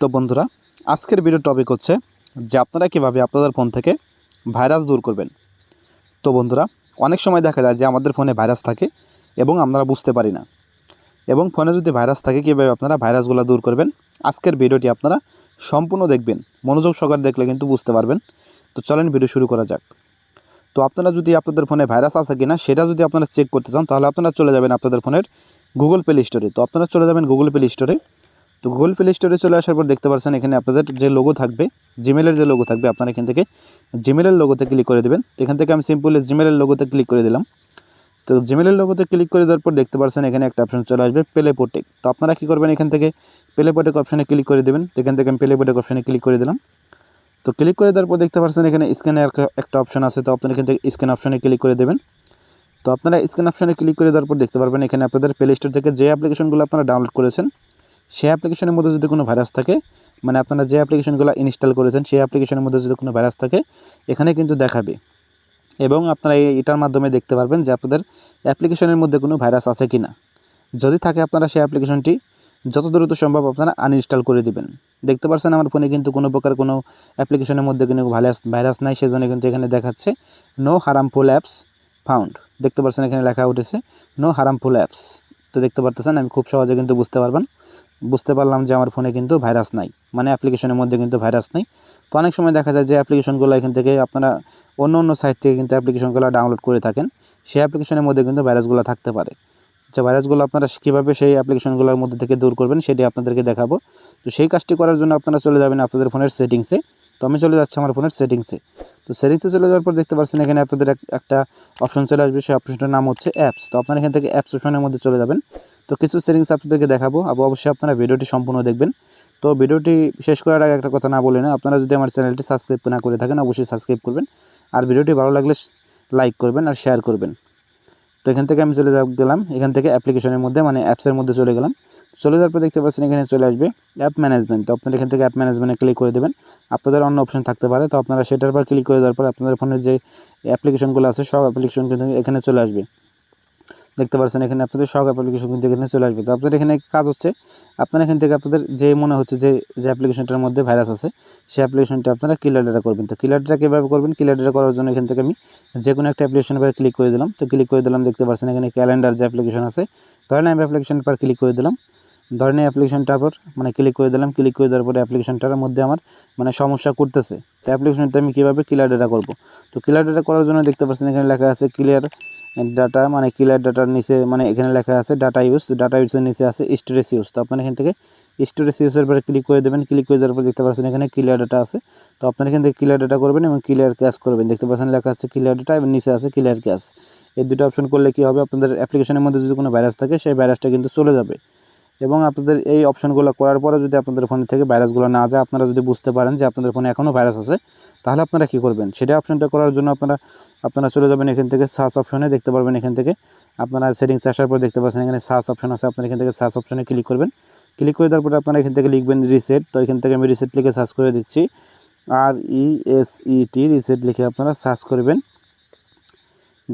তো বন্ধুরা, আজকের ভিডিও টপিক হচ্ছে যে আপনারা কীভাবে আপনাদের ফোন থেকে ভাইরাস দূর করবেন। তো বন্ধুরা, অনেক সময় দেখা যায় যে আমাদের ফোনে ভাইরাস থাকে এবং আমরা বুঝতে পারি না। এবং ফোনে যদি ভাইরাস থাকে, কীভাবে আপনারা ভাইরাসগুলো দূর করবেন? আজকের ভিডিওটি আপনারা সম্পূর্ণ দেখবেন। মনোযোগ সহকারে দেখলে কিন্তু বুঝতে পারবেন। তো চলেন ভিডিও শুরু করা যাক। তো আপনারা যদি আপনাদের ফোনে ভাইরাস আছে কিনা, সেটা যদি আপনারা চেক করতে চান, তাহলে আপনারা চলে যাবেন আপনাদের ফোনের গুগল প্লে স্টোরে তো আপনারা চলে যাবেন গুগল প্লে স্টোরে তো গুগল প্লে স্টোরে চলে আসার পর দেখতে পাচ্ছেন এখানে আপনাদের যে লোগো থাকবে জিমেলের যে লোগো থাকবে, আপনারা এখান থেকে জিমেলের লোগোতে ক্লিক করে দেবেন। এখান থেকে আমি সিম্পলি জিমেলের লোগোতে ক্লিক করে দিলাম। তো জিমেলের লোগোতে ক্লিক করে দেওয়ার পর দেখতে পাচ্ছেন এখানে একটা অপশন চলে আসবে প্লে পোটেক তো আপনারা কী করবেন এখান থেকে প্লে পোটেক অপশানে ক্লিক করে দেবেন। এখান থেকে আমি প্লে পোটেক অপশানে ক্লিক করে দিলাম। তো ক্লিক করে দেওয়ার পর দেখতে পাচ্ছেন এখানে স্ক্যানে একটা অপশন আছে। তো আপনারা এখান থেকে স্ক্যান অপশানে ক্লিক করে দেবেন। তো আপনারা স্ক্যান অপশানে ক্লিক করে দেওয়ার পর দেখতে পারবেন এখানে আপনাদের প্লে স্টোর থেকে যে অ্যাপ্লিকেশনগুলো আপনারা ডাউনলোড করেছেন সেই অ্যাপ্লিকেশনের মধ্যে যদি কোনো ভাইরাস থাকে মানে আপনারা যে অ্যাপ্লিকেশনগুলো ইনস্টল করেছেন, সেই অ্যাপ্লিকেশনের মধ্যে যদি কোনো ভাইরাস থাকে, এখানে কিন্তু দেখাবে। এবং আপনারা এটার মাধ্যমে দেখতে পারবেন যে আপনাদের অ্যাপ্লিকেশনের মধ্যে কোনো ভাইরাস আছে কি না যদি থাকে আপনারা সেই অ্যাপ্লিকেশনটি যত দ্রুত সম্ভব আপনারা আনইনস্টল করে দিবেন। দেখতে পাচ্ছেন আমার ফোনে কিন্তু কোনো প্রকার কোনো অ্যাপ্লিকেশনের মধ্যে কোনো ভাইরাস ভাইরাস নাই, সেজন্য কিন্তু এখানে দেখাচ্ছে নো হারামফুল অ্যাপস ফাউন্ড দেখতে পাচ্ছেন এখানে লেখা উঠেছে নো হারামফুল অ্যাপস তো দেখতে পারতেছেন, আমি খুব সহজে কিন্তু বুঝতে পারবেন। বুঝতে পারলাম যে আমার ফোনে কিন্তু ভাইরাস নাই। মানে অ্যাপ্লিকেশনের মধ্যে কিন্তু ভাইরাস নাই। তো অনেক সময় দেখা যায় যে অ্যাপ্লিকেশনগুলো এখান থেকে আপনারা অন্য অন্য সাইট থেকে কিন্তু অ্যাপ্লিকেশনগুলো ডাউনলোড করে থাকেন। সেই অ্যাপ্লিকেশনের মধ্যে কিন্তু ভাইরাসগুলো থাকতে পারে। যে ভাইরাসগুলো আপনারা কীভাবে সেই অ্যাপ্লিকেশনগুলোর মধ্যে থেকে দূর করবেন সেটি আপনাদেরকে দেখাবো। তো সেই কাজটি করার জন্য আপনারা চলে যাবেন আপনাদের ফোনের সেটিংসে তো আমি চলে যাচ্ছি আমার ফোনের সেটিংসে তো সেটিংসে চলে যাওয়ার পর দেখতে পাচ্ছেন এখানে আপনাদের একটা অপশন চলে আসবে। সেই অপশনটার নাম হচ্ছে অ্যাপস তো আপনারা এখান থেকে অ্যাপস অপশনের মধ্যে চলে যাবেন। তো কিছু সেটিংস আপনাদেরকে দেখাবো। আবার অবশ্যই আপনারা ভিডিওটি সম্পূর্ণ দেখবেন। তো ভিডিওটি শেষ করার আগে একটা কথা না বলে না আপনারা যদি আমার চ্যানেলটি সাবস্ক্রাইব না করে থাকেন, অবশ্যই সাবস্ক্রাইব করবেন। আর ভিডিওটি ভালো লাগলে লাইক করবেন আর শেয়ার করবেন। তো এখান থেকে আমি চলে গেলাম। এখান থেকে অ্যাপ্লিকেশনের মধ্যে মানে অ্যাপসের মধ্যে চলে গেলাম। চলে যাওয়ার পর দেখতে পাচ্ছেন এখানে চলে আসবে অ্যাপ ম্যানেজমেন্ট তো আপনারা এখান থেকে অ্যাপ ম্যানেজমেন্টে ক্লিক করে দেবেন। আপনাদের অন্য অপশন থাকতে পারে। তো আপনারা সেটার পর ক্লিক করে দেওয়ার পর আপনাদের ফোনের যে অ্যাপ্লিকেশনগুলো আছে, সব অ্যাপ্লিকেশন কিন্তু এখানে চলে আসবে। দেখতে পাচ্ছেন এখানে আপনাদের সব অ্যাপ্লিকেশন কিন্তু এখানে চলে আসবে। তো আপনাদের এখানে কাজ হচ্ছে, আপনারা এখান থেকে আপনাদের যে মনে হচ্ছে যে যে অ্যাপ্লিকেশনটার মধ্যে ভাইরাস আছে, সেই অ্যাপ্লিকেশনটা আপনারা ক্লিয়ার ডেটা করবেন। তো ক্লিয়ার ডেটা কীভাবে করবেন? ক্লিয়ার ডেটা করার জন্য এখান থেকে আমি যে কোনো একটা অ্যাপ্লিকেশন পর ক্লিক করে দিলাম। তো ক্লিক করে দিলাম, দেখতে পাচ্ছেন এখানে ক্যালেন্ডার যে অ্যাপ্লিকেশন আছে, ধরেন আমি অ্যাপ্লিকেশন পর ক্লিক করে দিলাম। ধরেন এই অ্যাপ্লিকেশনটার পর মানে ক্লিক করে দিলাম ক্লিক করে দেওয়ার পরে অ্যাপ্লিকেশানটার মধ্যে আমার মানে সমস্যা করতেছে। তো অ্যাপ্লিকেশনটা আমি কীভাবে ক্লিয়ার ডেটা করব? তো ক্লিয়ার ডেটা করার জন্য দেখতে পাচ্ছেন এখানে লেখা আছে ক্লিয়ার ডাটা মানে ক্লিয়ার ডাটার নিচে মানে এখানে লেখা আছে ডাটা ইউজ ডাটা ইউজের নিচে আছে স্টোরেজ ইউজ তো আপনার এখান থেকে স্টোরেজ ইউজের পরে ক্লিক করে দেবেন ক্লিক করে দেওয়ার পর দেখতে পাচ্ছেন এখানে ক্লিয়ার ডাটা আছে। তো আপনার এখান থেকে ক্লিয়ার ডাটা করবেন এবং ক্লিয়ার ক্যাশ করবেন। দেখতে পাচ্ছেন লেখা আছে ক্লিয়ার ডাটা এবং নিচে আছে ক্লিয়ার ক্যাশ এই দুটো অপশন করলে কী হবে? আপনাদের অ্যাপ্লিকেশনের মধ্যে যদি কোনো ভাইরাস থাকে, সেই ভাইরাসটা কিন্তু চলে যাবে। এবং আপনাদের এই অপশনগুলো করার পরে যদি আপনাদের ফোন থেকে ভাইরাসগুলো না যায়, আপনারা যদি বুঝতে পারেন যে আপনাদের ফোনে এখনও ভাইরাস আছে, তাহলে আপনারা কী করবেন? সেটা অপশনটা করার জন্য আপনারা আপনারা চলে যাবেন এখান থেকে সার্চ অপশনে, দেখতে পারবেন এখান থেকে। আপনারা সেটিংস আসার পর দেখতে পাচ্ছেন এখানে সার্চ অপশন আছে, আপনারা এখান থেকে সার্চ অপশনে ক্লিক করবেন। ক্লিক করে দেওয়ার পরে আপনারা এখান থেকে লিখবেন রিসেট, তো এখান থেকে আমি রিসেট লিখে সার্চ করে দিচ্ছি। আর ই এস ই টি রিসেট লিখে আপনারা সার্চ করবেন।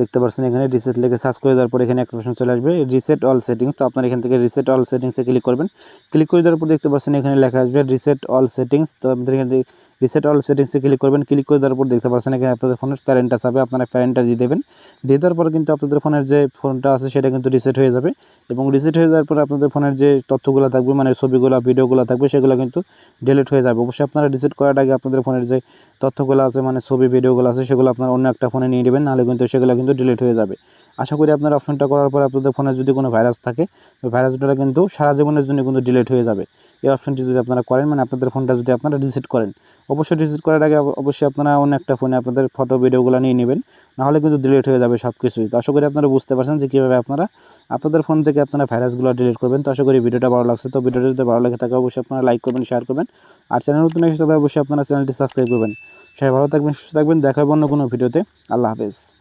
দেখতে পাচ্ছেন এখানে রিসেট লিখে সার্চ করে দেওয়ার পর এখানে একটা অপশন চলে আসবে। রিসেট অল সেটিংস তো আপনার এখান থেকে রিসেট অল সেটিংসে ক্লিক করবেন। ক্লিক করে দেওয়ার পর দেখতে পাচ্ছেন এখানে লেখা আসবে রিসেট অল সেটিংস তো আপনাদের এখান থেকে রিসেট অল সেটিংসে ক্লিক করবেন। ক্লিক করে দেওয়ার পর দেখতে পাচ্ছেন এখানে আপনাদের ফোনের প্যারেন্টটা যাবে আপনারা প্যারেন্টটা দিয়ে দেবেন। দিয়ে দেওয়ার পর কিন্তু আপনাদের ফোনের যে ফোনটা আছে, সেটা কিন্তু রিসেট হয়ে যাবে। এবং রিসেট হয়ে যাওয়ার পর আপনাদের ফোনের যে তথ্যগুলো থাকবে মানে ছবিগুলো ভিডিওগুলো থাকবে, সেগুলো কিন্তু ডিলিট হয়ে যাবে। অবশ্যই আপনারা রিসেট করার আগে আপনাদের ফোনের যে তথ্যগুলো আছে মানে ছবি ভিডিওগুলো আছে, সেগুলো আপনারা অন্য একটা ফোনে নিয়ে নেবেন। নাহলে কিন্তু সেগুলো কিন্তু ডিলিট হয়ে যাবে। আশা করি আপনার অপশনটা করার পর আপনাদের ফোনে যদি কোনো ভাইরাস থাকে, ওই ভাইরাসটা কিন্তু সারা জীবনের জন্য কিন্তু ডিলিট হয়ে যাবে। এই অপশনটি যদি আপনারা করেন মানে আপনাদের ফোনটা যদি আপনারা রিসেট করেন, অবশ্যই রিসেট করার আগে অবশ্যই আপনারা অন্য একটা ফোনে আপনাদের ফটো ভিডিওগুলো নিয়ে নেবেন, নাহলে কিন্তু ডিলিট হয়ে যাবে সব কিছুই তো আশা করি আপনারা বুঝতে পারছেন যে কীভাবে আপনারা আপনাদের ফোন থেকে আপনারা ভাইরাসগুলো ডিলিট করবেন। তো আশা করি ভিডিওটা ভালো লাগছে। তো ভিডিওটা যদি ভালো লাগে থাকে, অবশ্যই আপনারা লাইক করবেন শেয়ার করবেন। আর চ্যানেল নতুন এসে অবশ্যই আপনারা চ্যানেলটি সাবস্ক্রাইব করবেন। সবাই ভালো থাকবেন, সুস্থ থাকবেন। দেখা হবে অন্য কোনো ভিডিওতে। আল্লাহ হাফেজ।